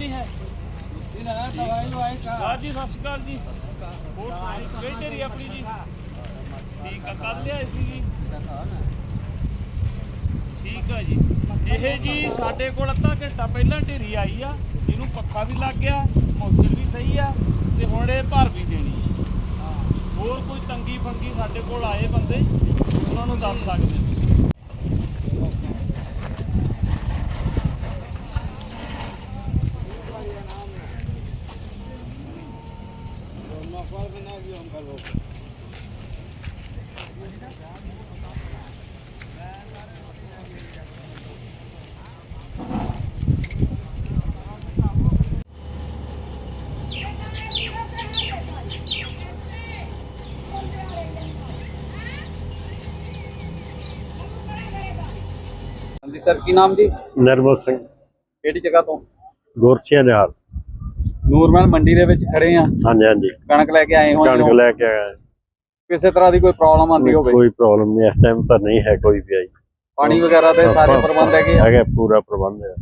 ਨਹੀਂ ਹੈ। ਹਾਂ ਜੀ ਸਤਿ ਸ਼੍ਰੀ ਅਕਾਲ ਜੀ। ਹੋਰ ਕਿਹੜੀ ਆਪਣੀ ਜੀ? ਠੀਕ ਆ ਕੱਲ ਲਿਆਏ ਸੀ ਜੀ। ਠੀਕ ਆ ਜੀ। ਇਹ ਜੀ ਸਾਡੇ ਕੋਲ ਅੱਧਾ ਘੰਟਾ ਪਹਿਲਾਂ ਢੇਰੀ ਆਈ ਆ ਇਹਨੂੰ ਪੱਖਾ ਵੀ ਲੱਗ ਗਿਆ ਮੌਸਮ ਵੀ ਸਹੀ ਆ, ਤੇ ਹੁਣ ਇਹ ਭਰ ਵੀ ਦੇਣੀ ਆ। ਹੋਰ ਕੋਈ ਤੰਗੀ ਫੰਗੀ ਸਾਡੇ ਕੋਲ ਆਏ ਬੰਦੇ, ਉਹਨਾਂ ਨੂੰ ਦੱਸ ਸਕਦੇ ਤੁਸੀਂ ਹਾਂਜੀ ਸਰ ਕੀ ਨਾਮ ਜੀ? ਨਰਮਲ ਸਿੰਘ। ਕਿਹੜੀ ਜਗ੍ਹਾ ਤੋਂ? ਗੁਰਸੀਆਂ ਦੇ ਹਾਲ। ਨੂਰਮਹਿਲ ਮੰਡੀ ਦੇ ਵਿੱਚ ਖੜੇ ਆ। ਹਾਂਜੀ ਹਾਂਜੀ। ਕਣਕ ਲੈ ਕੇ ਆਏ ਹੋ ਕਣਕ ਲੈ ਕੇ ਆਇਆ ਕਿਸੇ ਤਰ੍ਹਾਂ ਦੀ ਕੋਈ ਪ੍ਰੋਬਲਮ ਆਉਂਦੀ ਹੋਵੇ? ਕੋਈ ਪ੍ਰੋਬਲਮ ਨਹੀਂ ਇਸ ਟਾਈਮ ਤਾਂ ਨਹੀਂ ਹੈ ਕੋਈ ਵੀ ਆਈ। ਪਾਣੀ ਵਗੈਰਾ ਦੇ ਸਾਰੇ ਪ੍ਰਬੰਧ ਹੈਗੇ ਆ? ਹੈਗਾ ਪੂਰਾ ਪ੍ਰਬੰਧ ਹੈ।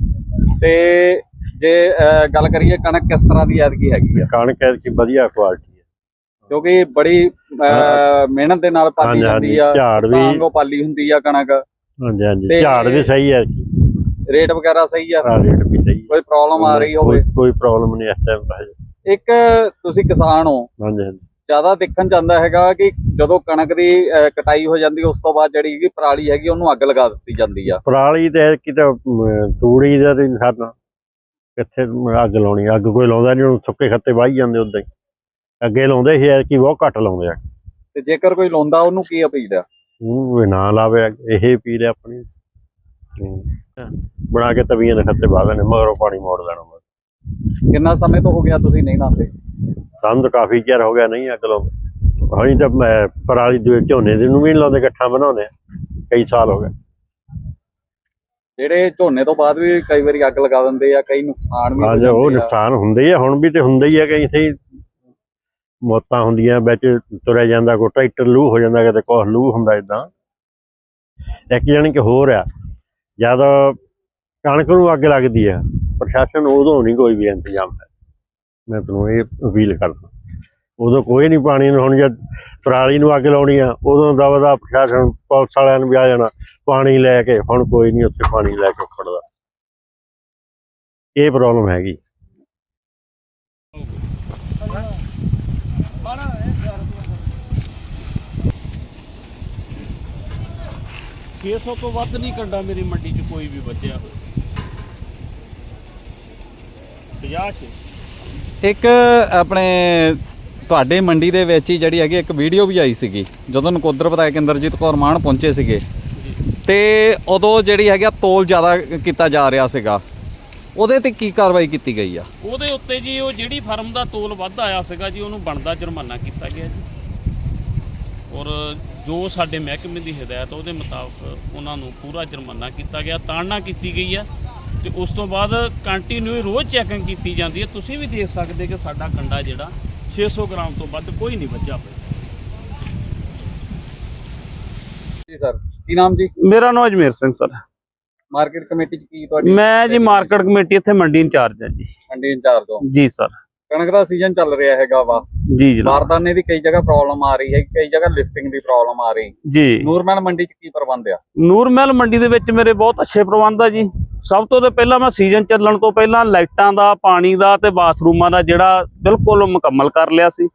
ਤੇ ਜੇ ਗੱਲ ਕਰੀਏ ਕਣਕ ਕਿਸ ਤਰ੍ਹਾਂ ਦੀ ਐਤਕੀ ਹੈਗੀ ਆ? ਕਣਕ ਐਤਕੀ ਵਧੀਆ ਕੁਆਲਿਟੀ ਹੈ। ਕਿਉਂਕਿ ਬੜੀ ਮਿਹਨਤ ਦੇ ਨਾਲ ਪਾਲੀ ਜਾਂਦੀ ਆ। ਝਾੜ ਵੀ- ਵਾਂਗੋ ਪਾਲੀ ਹੁੰਦੀ ਆ ਕਣਕ। ਹਾਂਜੀ ਹਾਂਜੀ। ਝਾੜ ਵੀ ਸਹੀ ਹੈ ਐਤਕੀ। ਰੇਟ ਵਗੈਰਾ ਸਹੀ ਆ? ਆ ਰੇਟ ਹੈ ਕੋਈ ਪ੍ਰੋਬਲਮ ਆ ਰਹੀ ਹੋਵੇ। ਕੋਈ- ਪ੍ਰੋਬਲਮ ਨਹੀਂ ਇਸ ਟਾਈਮ ਤਾਂ ਹਜੇ। ਇੱਕ ਤੁਸੀਂ ਕਿਸਾਨ ਹੋ। ਹਾਂਜੀ ਹਾਂਜੀ। ਜ਼ਿਆਦਾ ਦੇਖਣ ਜਾਂਦਾ ਹੈਗਾ ਕਿ ਜਦੋਂ ਕਣਕ ਦੀ ਕਟਾਈ ਹੋ ਜਾਂਦੀ ਉਸ ਤੋਂ ਬਾਅਦ ਜਿਹੜੀ ਹੈਗੀ ਪਰਾਲੀ ਹੈਗੀ ਉਹਨੂੰ ਅੱਗ ਲਗਾ ਦਿੱਤੀ ਜਾਂਦੀ ਆ। ਪਰਾਲੀ ਤੇ ਐਤਕੀ ਤਾਂ ਅਮ, ਤੂੜੀ ਦਾ ਤੇ ਸਾਡਾ ਕਿੱਥੇ ਅੱਗ ਲਾਉਣੀ ਅੱਗ ਕੋਈ ਲਾਉਂਦਾ ਨਹੀਂ ਹੁਣ ਸੁੱਕੇ ਖੱਤੇ ਵਾਹੀ ਜਾਂਦੇ ਉਦਾਂ ਹੀ। ਅੱਗੇ ਲਾਉਂਦੇ ਸੀ ਐਤਕੀ ਬਹੁਤ ਘੱਟ ਲਾਉਂਦੇ ਆ। ਤੇ ਜੇਕਰ ਕੋਈ ਲਾਉਂਦਾ ਉਹਨੂੰ ਕੀ ਅਪੀਲ ਆ? ਉਹ ਨਾ ਲਾਵੇ ਇਹ ਰਿਹਾ ਆਪਣੀ। ਬਣਾ ਕੇ ਤਵੀਆਂ ਦੇ ਖੱਤੇ ਬਾਹਰ ਨੇ ਮਗਰੋਂ ਪਾਣੀ ਮੋੜ ਲੈਣਾ ਬਸ। ਕਿੰਨਾ ਸਮੇਂ ਤੋਂ ਹੋ ਗਿਆ ਤੁਸੀਂ ਨਹੀਂ ਲਾਉਂਦੇ ਸਾਨੂੰ ਤਾਂ ਕਾਫੀ ਚਿਰ ਹੋ ਗਿਆ ਨਹੀਂ ਅੱਗ ਲਾਉਂਦੇ ਤਾਂ ਮੈਂ ਪਰਾਲੀ ਦੇ ਝੋਨੇ ਦੇ ਨੂੰ ਵੀ ਨਹੀਂ ਲਾਉਂਦੇ ਇਕੱਠਾ ਬਣਾਉਂਦੇ। ਕਈ ਸਾਲ ਹੋ ਗਏ ਜਿਹੜੇ ਝੋਨੇ ਤੋਂ ਬਾਅਦ ਵੀ ਕਈ ਵਾਰੀ ਅੱਗ ਲਗਾ ਦਿੰਦੇ ਆ ਕਈ ਨੁਕਸਾਨ ਵੀ ਹੋ ਉਹ। ਨੁਕਸਾਨ ਹੁੰਦੇ ਆ ਹੁਣ ਵੀ ਤੇ ਹੁੰਦਾ ਹੀ ਆ ਕਈ ਤੇ ਮੌਤਾਂ ਹੁੰਦੀਆਂ ਵਿੱਚ ਤੁਰਿਆ ਜਾਂਦਾ ਕੋਈ ਟਰੈਕਟਰ ਲੂ ਹੋ ਜਾਂਦਾ ਕਿਤੇ ਕੁਛ ਲੂ ਹੁੰਦਾ ਇਦਾਂ ਇੱਕ ਜਾਣੀ ਕਿ ਹੋਰ ਆ ਜਦ ਕਣਕ ਨੂੰ ਅੱਗ ਲੱਗਦੀ ਆ, ਪ੍ਰਸ਼ਾਸਨ ਉਦੋਂ ਨਹੀਂ ਕੋਈ ਵੀ ਇੰਤਜ਼ਾਮ ਹੈ ਮੈਂ ਤੁਹਾਨੂੰ ਇਹ ਅਪੀਲ ਕਰਦਾ, ਉਦੋਂ ਕੋਈ ਨਹੀਂ ਪਾਣੀ ਨੂੰ ਹੁਣ ਜਦ ਪਰਾਲੀ ਨੂੰ ਅੱਗ ਲਾਉਣੀ ਆ, ਉਦੋਂ ਦਵਾ ਪ੍ਰਸ਼ਾਸਨ, ਪੁਲਿਸ ਵਾਲਿਆਂ ਨੂੰ ਵੀ ਆ ਜਾਣਾ, ਪਾਣੀ ਲੈ ਕੇ, ਹੁਣ ਕੋਈ ਨਹੀਂ ਉੱਥੇ ਪਾਣੀ ਲੈ ਕੇ ਖੜਦਾ। ਇਹ ਪ੍ਰੋਬਲਮ ਹੈਗੀ। 600 ਤੋਂ ਵੱਧ ਨਹੀਂ ਕੰਡਾ ਮੇਰੀ ਮੰਡੀ 'ਚ ਕੋਈ ਵੀ ਬਚਿਆ ਹੋਇਆ 50 ਛੇ। ਇੱਕ ਆਪਣੇ ਤੁਹਾਡੇ ਮੰਡੀ ਦੇ ਵਿੱਚ ਹੀ ਜਿਹੜੀ ਹੈਗੀ ਇੱਕ ਵੀਡੀਓ ਵੀ ਆਈ ਸੀਗੀ ਜਦੋਂ ਨਕੋਦਰ ਵਿਧਾਇਕ ਇੰਦਰਜੀਤ ਕੌਰ ਮਾਨ ਪਹੁੰਚੇ ਸੀਗੇ। ਤੇ ਉਦੋਂ ਜਿਹੜੀ ਹੈਗੀ ਤੋਲ ਜ਼ਿਆਦਾ ਕੀਤਾ ਜਾ ਰਿਹਾ ਸੀਗਾ। ਉਹਦੇ ਤੇ ਕੀ ਕਾਰਵਾਈ ਕੀਤੀ ਗਈ ਆ? ਉਹਦੇ ਉੱਤੇ ਜੀ ਉਹ ਜਿਹੜੀ ਫਰਮ ਦਾ ਤੋਲ ਵੱਧ ਆਇਆ ਸੀਗਾ ਜੀ ਉਹਨੂੰ ਬਣਦਾ ਜੁਰਮਾਨਾ ਕੀਤਾ ਗਿਆ ਜੀ। ਔਰ ਜੋ ਸਾਡੇ ਮਹਿਕਮੇ ਦੀ ਹਦਾਇਤ ਉਹਦੇ ਮੁਤਾਬਕ ਉਹਨਾਂ ਨੂੰ ਪੂਰਾ ਜੁਰਮਾਨਾ ਕੀਤਾ ਗਿਆ ਤਾੜਨਾ ਕੀਤੀ ਗਈ ਆ ਤੇ ਉਸ ਤੋਂ ਬਾਅਦ ਕੰਟੀਨਿਊ ਰੋਜ਼ ਚੈਕਿੰਗ ਕੀਤੀ ਜਾਂਦੀ ਹੈ ਤੁਸੀਂ ਵੀ ਦੇਖ ਸਕਦੇ ਕਿ ਸਾਡਾ ਕੰਡਾ ਜਿਹੜਾ 600 ਗ੍ਰਾਮ ਤੋਂ ਵੱਧ ਕੋਈ ਨਹੀਂ ਵੱਜਾ ਪਿਆ। ਜੀ ਸਰ ਕੀ ਨਾਮ ਜੀ? ਮੇਰਾ ਨਾਮ Ajmer Singh sir. Market committee ਚ ਕੀ ਤੁਹਾਡੀ ਮੈਂ ਜੀ ਮਾਰਕੀਟ ਕਮੇਟੀ ਇੱਥੇ ਮੰਡੀ ਇੰਚਾਰਜ ਹਾਂ ਜੀ। ਮੰਡੀ ਇੰਚਾਰਜ ਹੋ। ਜੀ ਸਰ। ਕਣਕ ਦਾ ਸੀਜ਼ਨ ਚੱਲ ਰਿਹਾ ਹੈਗਾ ਵਾ। ਜੀ ਜਨਾਬ ਬਾਰਦਾਨੇ ਦੀ ਕਈ ਜਗ੍ਹਾ ਪ੍ਰੋਬਲਮ ਆ ਰਹੀ ਹੈ ਕਈ ਜਗ੍ਹਾ ਲਿਫਟਿੰਗ ਦੀ ਪ੍ਰੋਬਲਮ ਆ ਰਹੀ। ਜੀ। ਨੂਰਮਹਿਲ ਮੰਡੀ ਚ ਕੀ ਪ੍ਰਬੰਧ ਆ? ਨੂਰਮਹਿਲ ਮੰਡੀ ਦੇ ਵਿੱਚ ਮੇਰੇ ਬਹੁਤ ਅੱਛੇ ਪ੍ਰਬੰਧ ਆ ਜੀ। ਸਭ ਤੋਂ ਤੇ ਪਹਿਲਾਂ ਮੈਂ ਸੀਜ਼ਨ ਚੱਲਣ ਤੋਂ ਪਹਿਲਾਂ ਲਾਈਟਾਂ ਦਾ ਪਾਣੀ ਦਾ ਤੇ ਬਾਥਰੂਮਾਂ ਦਾ ਜਿਹੜਾ ਬਿਲਕੁਲ ਮੁਕੰਮਲ ਕਰ ਲਿਆ ਸੀ।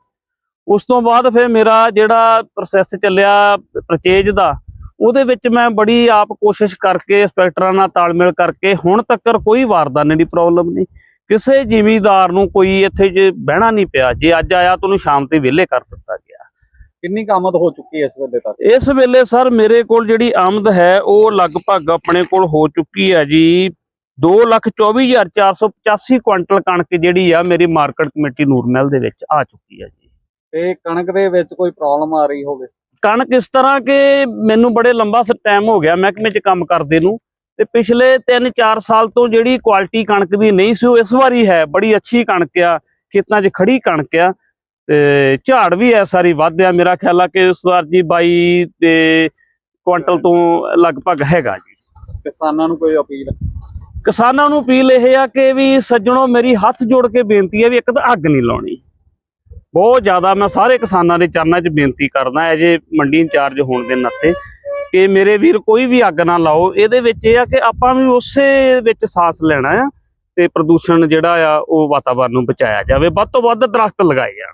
ਉਸ ਤੋਂ ਬਾਅਦ ਫਿਰ ਮੇਰਾ ਜਿਹੜਾ ਪ੍ਰੋਸੈਸ ਚੱਲਿਆ ਪਰਚੇਜ ਦਾ ਉਹਦੇ ਵਿੱਚ ਮੈਂ ਬੜੀ ਆਪ ਕੋਸ਼ਿਸ਼ ਕਰਕੇ ਇੰਸਪੈਕਟਰਾਂ ਨਾਲ ਤਾਲਮੇਲ ਕਰਕੇ ਹੁਣ ਤੱਕ ਕੋਈ ਵਾਰਦਾਨੇ ਦੀ ਪ੍ਰੋਬਲਮ ਨਹੀਂ। ਕਿਸੇ ਜ਼ਿਮੀਦਾਰ ਨੂੰ ਕੋਈ ਇੱਥੇ ਜੇ ਬਹਿਣਾ ਨਹੀਂ ਪਿਆ ਜੇ ਅੱਜ ਆਇਆ ਤਾਂ ਉਹਨੂੰ ਸ਼ਾਮ ਤੇ ਵਿਹਲੇ ਕਰ ਦਿੱਤਾ ਗਿਆ। ਕਿੰਨੀ ਕੁ ਆਮਦ ਹੋ ਚੁੱਕੀ ਹੈ ਇਸ ਵੇਲੇ ਤੱਕ? ਇਸ ਵੇਲੇ ਸਰ ਮੇਰੇ ਕੋਲ ਜਿਹੜੀ ਆਮਦ ਹੈ ਉਹ ਲਗਭਗ ਆਪਣੇ ਕੋਲ ਹੋ ਚੁੱਕੀ ਹੈ ਜੀ 224485 ਕੁਇੰਟਲ ਕਣਕ ਜਿਹੜੀ ਆ ਮੇਰੀ ਮਾਰਕੀਟ ਕਮੇਟੀ ਨੂਰਮਹਿਲ ਦੇ ਵਿੱਚ ਆ ਚੁੱਕੀ ਹੈ ਜੀ। ਤੇ ਕਣਕ ਦੇ ਵਿੱਚ ਕੋਈ ਪ੍ਰੋਬਲਮ ਆ ਰਹੀ ਹੋਵੇ? ਕਣਕ ਇਸ ਤਰ੍ਹਾਂ ਕਿ ਮੈਨੂੰ ਬੜੇ ਲੰਬਾ ਟਾਈਮ ਹੋ ਗਿਆ ਮਹਿਕਮੇ 'ਚ ਕੰਮ ਕਰਦੇ ਨੂੰ। ਤੇ ਪਿਛਲੇ 3-4 ਸਾਲ ਤੋਂ ਜਿਹੜੀ ਕੁਆਲਿਟੀ ਕਣਕ ਦੀ ਨਹੀਂ ਸੀ ਉਹ ਇਸ ਵਾਰੀ ਹੈ ਬੜੀ ਅੱਛੀ ਕਣਕ ਆ ਖੇਤਾਂ 'ਚ ਖੜੀ ਕਣਕ ਆ ਤੇ ਝਾੜ ਵੀ ਐ ਸਾਰੀ ਵੱਧ ਆ ਮੇਰਾ ਖਿਆਲ ਆ ਕਿ ਵਾਰ ਜੀ 22 ਤੇ ਕੁਇੰਟਲ ਤੋਂ ਲਗਭਗ ਹੈਗਾ ਜੀ। ਕਿਸਾਨਾਂ ਨੂੰ ਕੋਈ ਅਪੀਲ? ਕਿਸਾਨਾਂ ਨੂੰ ਅਪੀਲ ਇਹ ਆ ਕਿ ਵੀ ਸੱਜਣੋ ਮੇਰੀ ਹੱਥ ਜੋੜ ਕੇ ਬੇਨਤੀ ਹੈ ਵੀ ਇੱਕ ਤਾਂ ਅੱਗ ਨਹੀਂ ਲਾਉਣੀ। ਬਹੁਤ ਜ਼ਿਆਦਾ ਮੈਂ ਸਾਰੇ ਕਿਸਾਨਾਂ ਦੇ ਚਰਨਾਂ 'ਚ ਬੇਨਤੀ ਕਰਦਾ ਹੈ ਜੇ ਮੰਡੀ ਇੰਚਾਰਜ ਹੋਣ ਦੇ ਨਾਤੇ ਕਿ ਮੇਰੇ ਵੀਰ ਕੋਈ ਵੀ ਅੱਗ ਨਾ ਲਾਓ, ਇਹਦੇ ਵਿੱਚ ਇਹ ਆ ਕਿ ਆਪਾਂ ਵੀ ਉਸੇ ਵਿੱਚ ਸਾਥ ਲੈਣਾ ਆ ਤੇ ਪ੍ਰਦੂਸ਼ਣ ਜਿਹੜਾ ਆ ਉਹ ਵਾਤਾਵਰਨ ਨੂੰ ਬਚਾਇਆ ਜਾਵੇ। ਵੱਧ ਤੋਂ ਵੱਧ ਦਰਖਤ ਲਗਾਏ ਜਾਣ।